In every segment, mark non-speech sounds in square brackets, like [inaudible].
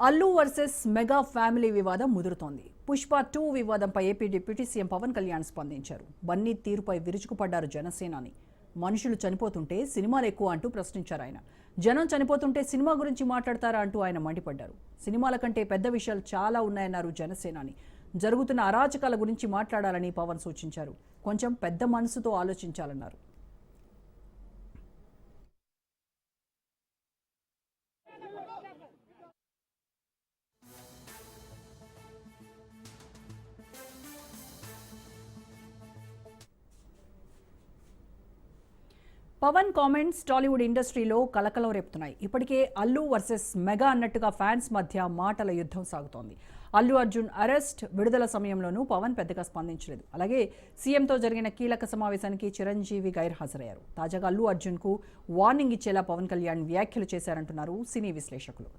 Allu versus mega family వివాదం ముదురుతోంది. Pushpa two వివాదంపై AP deputy CM Pawan Kalyan స్పందించారు. బన్నీ తీరుపై విరుచుకుపడ్డారు జనసేనాని. మనుషులు చనిపోతుంటే సినిమాలు ఎక్కువ అంటూ ప్రశ్నించారు ఆయన. జనం చనిపోతుంటే సినిమా గురించి మాట్లాడతారా అంటూ ఆయన మండిపడ్డారు. సినిమాల కంటే పెద్ద విషయాలు చాలా ఉన్నాయన్నారు జనసేనాని. జరుగుతున్న అరాచకాల గురించి మాట్లాడాలని పవన్ సూచించారు. కొంచెం పెద్ద మనసుతో ఆలోచించాలన్నారు. పవన్ కామెంట్స్ టాలీవుడ్ ఇండస్ట్రీలో కలకలం రేపుతున్నాయి. ఇప్పటికే అల్లు వర్సెస్ మెగా అన్నట్టుగా ఫ్యాన్స్ మధ్య మాటల యుద్ధం సాగుతోంది. అల్లు అర్జున్ అరెస్ట్ విడుదల సమయంలోనూ పవన్ పెద్దగా స్పందించలేదు. అలాగే సీఎంతో జరిగిన కీలక సమావేశానికి చిరంజీవి గైర్హాజరయ్యారు. తాజాగా అల్లు అర్జున్కు వార్నింగ్ ఇచ్చేలా పవన్ కళ్యాణ్ వ్యాఖ్యలు చేశారంటున్నారు సినీ విశ్లేషకులు.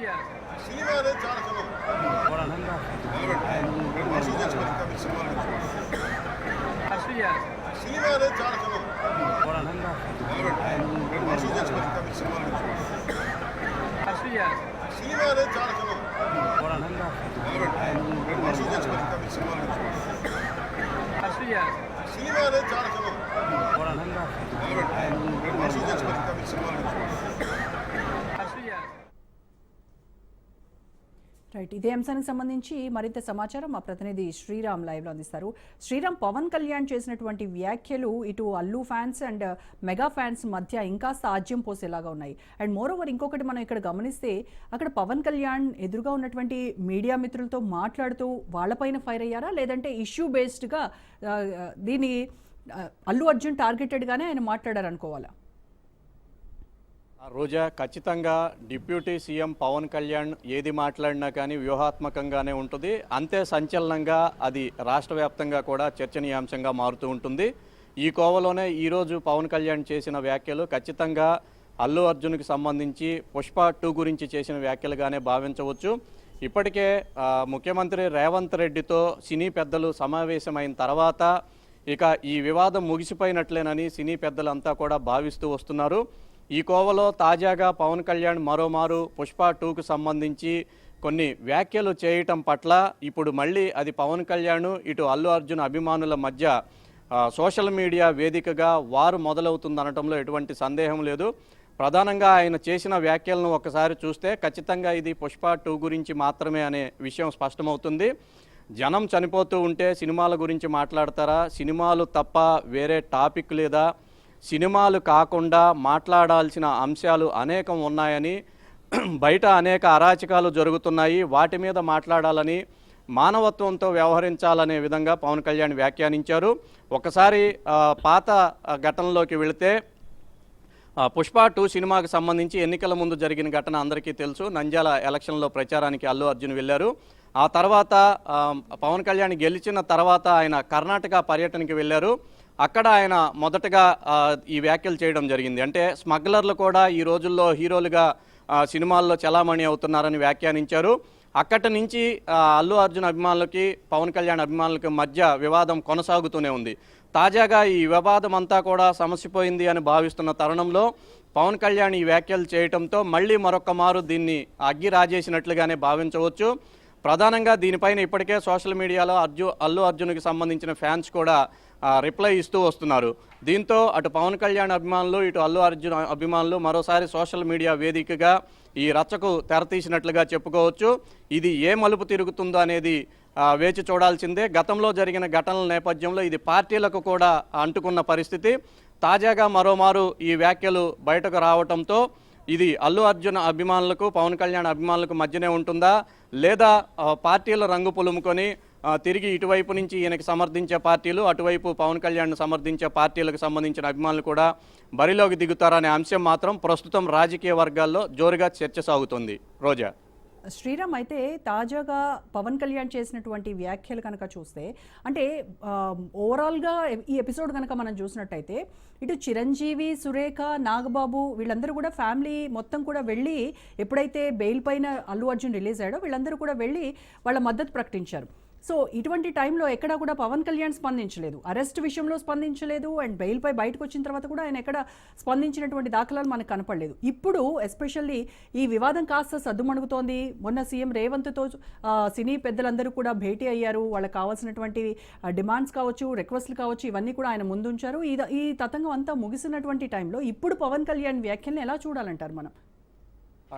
సినిమా అనేది చాలా సులభం నిలబెట్టి మనుషులు తెచ్చుకొని ఇంకా మీరు సినిమాలు సినిమా అనేది చాలా సులభం నిలబెట్టి మనుషులు తెచ్చుకొని ఇంకా మీరు సినిమాలు సినిమా అనేది చాలా సులభం నిలబెట్టి మనుషులు తెచ్చుకొని ఇంకా మీరు సినిమాలు సినిమా అనేది చాలా సులభం రైట్. ఇదే అంశానికి సంబంధించి మరింత సమాచారం మా ప్రతినిధి శ్రీరామ్ లైవ్లో అందిస్తారు. శ్రీరామ్ పవన్ కళ్యాణ్ చేసినటువంటి వ్యాఖ్యలు ఇటు Allu fans and mega fans మధ్య ఇంకా సాధ్యం పోసేలాగా ఉన్నాయి. అండ్ మోర్ ఓవర్ ఇంకొకటి మనం ఇక్కడ గమనిస్తే అక్కడ పవన్ కళ్యాణ్ ఎదురుగా ఉన్నటువంటి మీడియా మిత్రులతో మాట్లాడుతూ వాళ్ళపైన ఫైర్ అయ్యారా? లేదంటే ఇష్యూ బేస్డ్గా దీన్ని అల్లు అర్జున్ టార్గెటెడ్గానే ఆయన మాట్లాడారనుకోవాలా? రోజా ఖచ్చితంగా డిప్యూటీ సీఎం పవన్ కళ్యాణ్ ఏది మాట్లాడినా కానీ వ్యూహాత్మకంగానే ఉంటుంది. అంతే సంచలనంగా అది రాష్ట్ర వ్యాప్తంగా కూడా చర్చనీయాంశంగా మారుతూ ఉంటుంది. ఈ కోవలోనే ఈరోజు పవన్ కళ్యాణ్ చేసిన వ్యాఖ్యలు ఖచ్చితంగా అల్లు అర్జున్కి సంబంధించి పుష్ప టూ గురించి చేసిన వ్యాఖ్యలుగానే భావించవచ్చు. ఇప్పటికే ముఖ్యమంత్రి రేవంత్ రెడ్డితో సినీ పెద్దలు సమావేశమైన తర్వాత ఇక ఈ వివాదం ముగిసిపోయినట్లేనని సినీ పెద్దలంతా కూడా భావిస్తూ వస్తున్నారు. ఈ కోవలో తాజాగా పవన్ కళ్యాణ్ మరోమారు పుష్ప టూకు సంబంధించి కొన్ని వ్యాఖ్యలు చేయటం పట్ల ఇప్పుడు మళ్ళీ అది పవన్ కళ్యాణ్ ఇటు అల్లు అర్జున్ అభిమానుల మధ్య సోషల్ మీడియా వేదికగా వారు మొదలవుతుందనటంలో ఎటువంటి సందేహం లేదు. ప్రధానంగా ఆయన చేసిన వ్యాఖ్యలను ఒకసారి చూస్తే ఖచ్చితంగా ఇది పుష్ప టూ గురించి మాత్రమే అనే విషయం స్పష్టమవుతుంది. జనం చనిపోతూ ఉంటే సినిమాల గురించి మాట్లాడతారా? సినిమాలు తప్ప వేరే టాపిక్ లేదా? సినిమాలు కాకుండా మాట్లాడాల్సిన అంశాలు అనేకం ఉన్నాయని [clears throat] బయట అనేక అరాచకాలు జరుగుతున్నాయి. వాటి మీద మాట్లాడాలని మానవత్వంతో వ్యవహరించాలనే విధంగా పవన్ కళ్యాణ్ వ్యాఖ్యానించారు. ఒకసారి పాత ఘటనలోకి వెళితే పుష్ప టూ సినిమాకి సంబంధించి ఎన్నికల ముందు జరిగిన ఘటన అందరికీ తెలుసు. నంద్యాల ఎలక్షన్లో ప్రచారానికి అల్లు అర్జున్ వెళ్ళారు. ఆ తర్వాత పవన్ కళ్యాణ్ గెలిచిన తర్వాత ఆయన కర్ణాటక పర్యటనకి వెళ్ళారు. అక్కడ ఆయన మొదటగా ఈ వ్యాఖ్యలు చేయడం జరిగింది. అంటే స్మగ్లర్లు కూడా ఈ రోజుల్లో హీరోలుగా సినిమాల్లో చలామణి అవుతున్నారని వ్యాఖ్యానించారు. అక్కడి నుంచి అల్లు అర్జున్ అభిమానులకి పవన్ కళ్యాణ్ అభిమానులకి మధ్య వివాదం కొనసాగుతూనే ఉంది. తాజాగా ఈ వివాదం అంతా కూడా సమసిపోయింది అని భావిస్తున్న తరుణంలో పవన్ కళ్యాణ్ ఈ వ్యాఖ్యలు చేయటంతో మళ్ళీ మరొక మారు దీన్ని అగ్గి రాజేసినట్లుగానే భావించవచ్చు. ప్రధానంగా దీనిపైన ఇప్పటికే సోషల్ మీడియాలో అర్జు అల్లు అర్జున్కి సంబంధించిన ఫ్యాన్స్ కూడా రిప్లై ఇస్తూ వస్తున్నారు. దీంతో అటు పవన్ కళ్యాణ్ అభిమానులు ఇటు అల్లు అర్జున్ అభిమానులు మరోసారి సోషల్ మీడియా వేదికగా ఈ రచ్చకు తెరతీసినట్లుగా చెప్పుకోవచ్చు. ఇది ఏ మలుపు తిరుగుతుందో అనేది వేచి చూడాల్సిందే. గతంలో జరిగిన ఘటనల నేపథ్యంలో ఇది పార్టీలకు కూడా అంటుకున్న పరిస్థితి. తాజాగా మరోమారు ఈ వ్యాఖ్యలు బయటకు రావటంతో ఇది అల్లు అర్జున్ అభిమానులకు పవన్ కళ్యాణ్ అభిమానులకు మధ్యనే ఉంటుందా? లేదా పార్టీల రంగు పులుముకొని తిరిగి ఇటువైపు నుంచి ఈయనకి సమర్థించే పార్టీలు అటువైపు పవన్ కళ్యాణ్ సమర్థించే పార్టీలకు సంబంధించిన అభిమానులు కూడా బరిలోకి దిగుతారనే అంశం మాత్రం ప్రస్తుతం రాజకీయ వర్గాల్లో జోరుగా చర్చ సాగుతుంది. రోజా. శ్రీరామ్ అయితే తాజాగా పవన్ కళ్యాణ్ చేసినటువంటి వ్యాఖ్యలు కనుక చూస్తే అంటే ఓవరాల్గా ఈ ఎపిసోడ్ కనుక మనం చూసినట్టయితే ఇటు చిరంజీవి సురేఖ నాగబాబు వీళ్ళందరూ కూడా ఫ్యామిలీ మొత్తం కూడా వెళ్ళి ఎప్పుడైతే బెయిల్ పైన అల్లు అర్జున్ రిలీజ్ అయ్యాడో వీళ్ళందరూ కూడా వెళ్ళి వాళ్ళ మద్దతు ప్రకటించారు. సో ఇటువంటి టైంలో ఎక్కడా కూడా పవన్ కళ్యాణ్ స్పందించలేదు. అరెస్ట్ విషయంలో స్పందించలేదు అండ్ బెయిల్పై బయటకు వచ్చిన తర్వాత కూడా ఆయన ఎక్కడ స్పందించినటువంటి దాఖలాలు మనకు కనపడలేదు. ఇప్పుడు ఎస్పెషల్లీ ఈ వివాదం కాస్త సద్దుమణుగుతోంది. మొన్న సీఎం రేవంత్తో సినీ పెద్దలందరూ కూడా భేటీ అయ్యారు. వాళ్ళకి కావాల్సినటువంటి డిమాండ్స్ కావచ్చు రిక్వెస్ట్లు కావచ్చు ఇవన్నీ కూడా ఆయన ముందుంచారు. ఈ ఈ తతంగం అంతా ముగిసినటువంటి టైంలో ఇప్పుడు పవన్ కళ్యాణ్ వ్యాఖ్యలను ఎలా చూడాలంటారు మనం?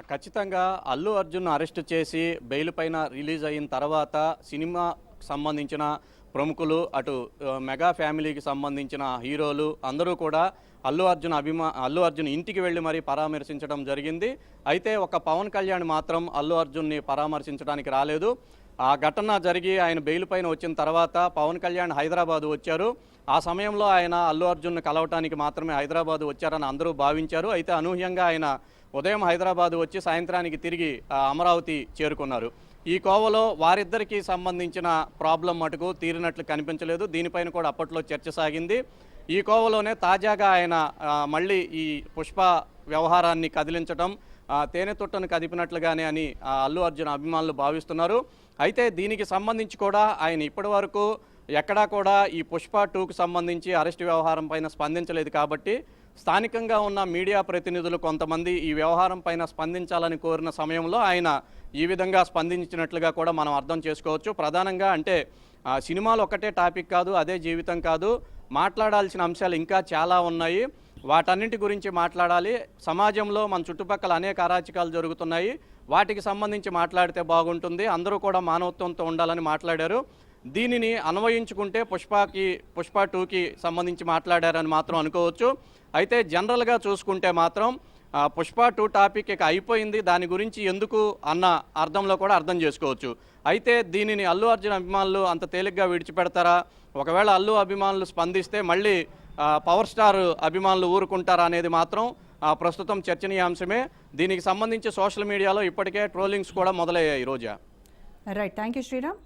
ఖచ్చితంగా అల్లు అర్జున్ అరెస్ట్ చేసి బెయిల్ పైన రిలీజ్ అయిన తర్వాత సినిమా సంబంధించిన ప్రముఖులు అటు మెగా ఫ్యామిలీకి సంబంధించిన హీరోలు అందరూ కూడా అల్లు అర్జున్ అభిమా అల్లు అర్జున్ ఇంటికి వెళ్ళి మరీ పరామర్శించడం జరిగింది. అయితే ఒక పవన్ కళ్యాణ్ మాత్రం అల్లు అర్జున్ని పరామర్శించడానికి రాలేదు. ఆ ఘటన జరిగి ఆయన బెయిల్ పైన వచ్చిన తర్వాత పవన్ కళ్యాణ్ హైదరాబాద్ వచ్చారు. ఆ సమయంలో ఆయన అల్లు అర్జున్ను కలవటానికి మాత్రమే హైదరాబాద్ వచ్చారని అందరూ భావించారు. అయితే అనూహ్యంగా ఆయన ఉదయం హైదరాబాద్ వచ్చి సాయంత్రానికి తిరిగి అమరావతి చేరుకున్నారు. ఈ కోవలో వారిద్దరికీ సంబంధించిన ప్రాబ్లం మటుకు తీరినట్లు కనిపించలేదు. దీనిపైన కూడా అప్పట్లో చర్చ సాగింది. ఈ కోవలోనే తాజాగా ఆయన మళ్ళీ ఈ పుష్ప వ్యవహారాన్ని కదిలించడం తేనె తొట్టను కదిపినట్లుగానే అని అల్లు అర్జున్ అభిమానులు భావిస్తున్నారు. అయితే దీనికి సంబంధించి కూడా ఆయన ఇప్పటి వరకు ఎక్కడా కూడా ఈ పుష్ప టూకు సంబంధించి అరెస్ట్ వ్యవహారం పైన స్పందించలేదు కాబట్టి స్థానికంగా ఉన్న మీడియా ప్రతినిధులు కొంతమంది ఈ వ్యవహారం పైన స్పందించాలని కోరిన సమయంలో ఆయన ఈ విధంగా స్పందించినట్లుగా కూడా మనం అర్థం చేసుకోవచ్చు. ప్రధానంగా అంటే సినిమాలు ఒకటే టాపిక్ కాదు అదే జీవితం కాదు. మాట్లాడాల్సిన అంశాలు ఇంకా చాలా ఉన్నాయి. వాటన్నింటి గురించి మాట్లాడాలి. సమాజంలో మన చుట్టుపక్కల అనేక అరాచకాలు జరుగుతున్నాయి. వాటికి సంబంధించి మాట్లాడితే బాగుంటుంది. అందరూ కూడా మానవత్వంతో ఉండాలని మాట్లాడారు. దీనిని అన్వయించుకుంటే పుష్పకి పుష్ప టూకి సంబంధించి మాట్లాడారని మాత్రం అనుకోవచ్చు. అయితే జనరల్గా చూసుకుంటే మాత్రం పుష్ప టూ టాపిక్ ఇక అయిపోయింది. దాని గురించి ఎందుకు అన్న అర్థంలో కూడా అర్థం చేసుకోవచ్చు. అయితే దీనిని అల్లు అర్జున్ అభిమానులు అంత తేలిగ్గా విడిచిపెడతారా? ఒకవేళ అల్లు అభిమానులు స్పందిస్తే మళ్ళీ పవర్ స్టార్ అభిమానులు ఊరుకుంటారా అనేది మాత్రం ప్రస్తుతం చర్చనీయాంశమే. దీనికి సంబంధించి సోషల్ మీడియాలో ఇప్పటికే ట్రోలింగ్స్ కూడా మొదలయ్యాయి Roja. Right thank you Sriram